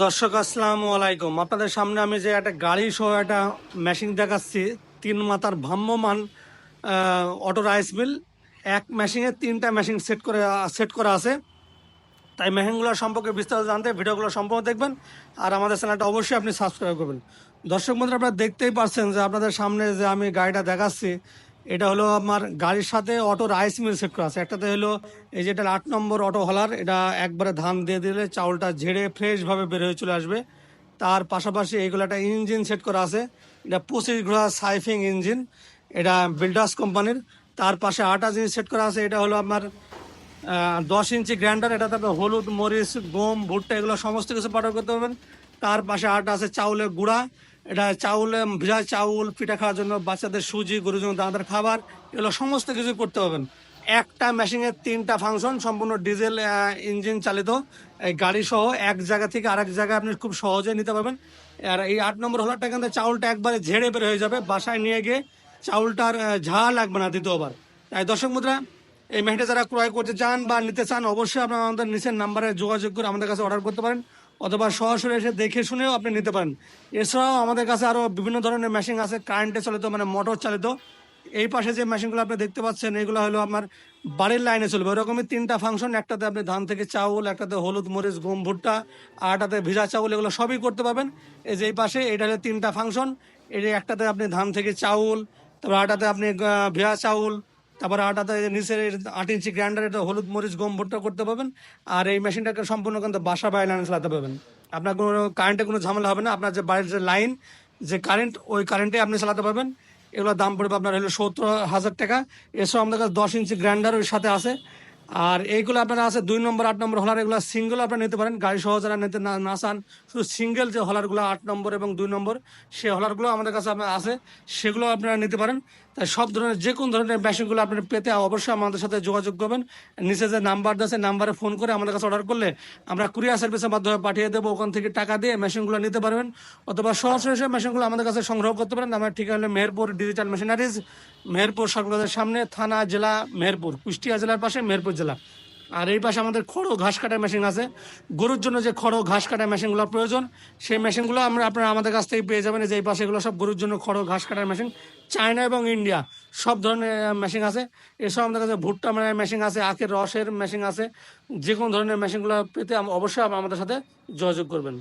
দর্শক, আসসালামু আলাইকুম। আপনাদের সামনে আমি যে একটা গাড়ি সহ একটা মেশিন দেখাচ্ছি, তিন মাতার ভ্রাম্যমান অটো রাইস মিল এক মেশিনে তিনটা মেশিন সেট করে সেট করা আছে। তাই মেশিনগুলো সম্পর্কে বিস্তারিত জানতে ভিডিওগুলো সম্পূর্ণ দেখবেন আর আমাদের চ্যানেলটা অবশ্যই আপনি সাবস্ক্রাইব করবেন। দর্শক বন্ধুরা, আপনারা দেখতেই পাচ্ছেন যে আপনাদের সামনে যে আমি গাড়িটা দেখাচ্ছি এটা হলো আমার গাড়ির সাথে অটো রাইস মিল সেট করা আছে। একটাতে হলো এই যেটা আট নম্বর অটো হলার, এটা একবারে ধান দিয়ে দিলে চাউলটা ঝেড়ে ফ্রেশভাবে বের হয়ে চলে আসবে। তার পাশাপাশি এইগুলো একটা ইঞ্জিন সেট করা আছে। এটা পঁচিশ ঘোড়া সাইফিং ইঞ্জিন, এটা বিল্ডার্স কোম্পানির। তার পাশে আটা জিনিস সেট করা আছে, এটা হলো আপনার দশ ইঞ্চি গ্রাইন্ডার, এটাতে আপনি হলুদ, মরিচ, গম, ভুট্টা এগুলো সমস্ত কিছু পাউডার করতে পারবেন। তার পাশে আটা আছে চাউলের গুঁড়া এটা চাউল, ভিজা চাউল, পিঠা খাওয়ার জন্য বাচ্চাদের সুজি, গরুর জন্য দানাদার খাবার, এগুলো সমস্ত কিছু করতে পারবেন। একটা মেশিনের তিনটা ফাংশন সম্পূর্ণ ডিজেল ইঞ্জিন চালিত, এই গাড়ি সহ এক জায়গা থেকে আরেক জায়গায় আপনি খুব সহজে নিতে পারবেন। আর এই আট নম্বর হলারটা কিন্তু চাউলটা একবারে ঝেড়ে বের হয়ে যাবে, বাসায় নিয়ে গিয়ে চাউলটার ঝাল লাগবে না দ্বিতীয়বার তাই দর্শক মুদ্রা, এই মেশিনটা যারা ক্রয় করতে চান বা নিতে চান, অবশ্যই আপনারা আমাদের নিচের নাম্বারে যোগাযোগ করে আমাদের কাছে অর্ডার করতে পারেন। অথবা সরাসরি এসে দেখে শুনেও আপনি নিতে পারেন। এছাড়াও আমাদের কাছে আরও বিভিন্ন ধরনের মেশিন আছে কারেন্টে চালিত মানে মোটর চালিত। এই পাশে যে মেশিনগুলো আপনি দেখতে পাচ্ছেন, এগুলো হলো আমার বাড়ির লাইনে চলবে। ওরকমই তিনটা ফাংশন একটাতে আপনি ধান থেকে চাউল, একটাতে হলুদ, মরিচ, গম, ভুট্টা আরটাতে ভিজা চাউল, এগুলো সবই করতে পারবেন। এই যে এই পাশে, এটা হলো তিনটা ফাংশন এই একটাতে আপনি ধান থেকে চাউল, তারপর আটাতে আপনি ভিজা চাউল তারপর আটাতে নিচের আট ইঞ্চি গ্রাইন্ডারে হলুদ, মরিচ, গম, ভুট্টা করতে পারবেন। আর এই মেশিনটাকে সম্পূর্ণ কিন্তু বাসা বাইরে লাইনে চালাতে পারবেন। আপনার কোনো কারেন্টে কোনো ঝামেলা হবে না। আপনার যে বাড়ির যে লাইন যে কারেন্ট ওই কারেন্টে আপনি চালাতে পারবেন। এগুলোর দাম পড়বে আপনার হলো সত্তর হাজার টাকা। এছাড়াও আমাদের কাছে দশ ইঞ্চি গ্রাইন্ডার ওর সাথে আছে। আর এইগুলো আপনারা আছে দুই নম্বর, আট নম্বর হলার এগুলো সিঙ্গেল আপনারা নিতে পারেন। গাড়ি সহ যারা নিতে না না চান, শুধু সিঙ্গেল যে হলারগুলো আট নম্বর এবং দুই নম্বর সেই হলারগুলো আমাদের কাছে আপনার আছে, সেগুলো আপনারা নিতে পারেন। তাই সব ধরনের, যে কোনো ধরনের মেশিনগুলো আপনারা পেতে অবশ্যই আমাদের সাথে যোগাযোগ করবেন। নিচে যে নাম্বার আছে নাম্বারে ফোন করে আমাদের কাছে অর্ডার করলে আমরা কুরিয়ার সার্ভিসের মাধ্যমে পাঠিয়ে দেবো। ওখান থেকে টাকা দিয়ে মেশিনগুলো নিতে পারবেন। অথবা সরাসরি মেশিনগুলো আমাদের কাছে সংগ্রহ করতে পারেন। আমার ঠিকানা হলো মেহেরপুর ডিজিটাল মেশিনারিজ মেহেরপুর সরকারের সামনে, থানা, জেলা, মেহেরপুর, কুষ্টিয়া জেলার পাশে মেহেরপুর জেলা। আর এই পাশে আমাদের খড়ো ঘাস কাটার মেশিন আছে। গরুর জন্য যে খড়ো ঘাস কাটার মেশিনগুলো প্রয়োজন, সেই মেশিনগুলো আমরা আপনারা আমাদের কাছ থেকে পেয়ে যাবেন। যে এই পাশে এগুলো সব গরুর জন্য খড়ো ঘাস কাটার মেশিন। চায়না এবং ইন্ডিয়া, সব ধরনের মেশিন আছে। এসব আমাদের কাছে ভুট্টা মানে মেশিন আছে, আখের রসের মেশিন আছে। যে কোনো ধরনের মেশিনগুলো পেতে অবশ্যই আমাদের সাথে যোগাযোগ করবেন।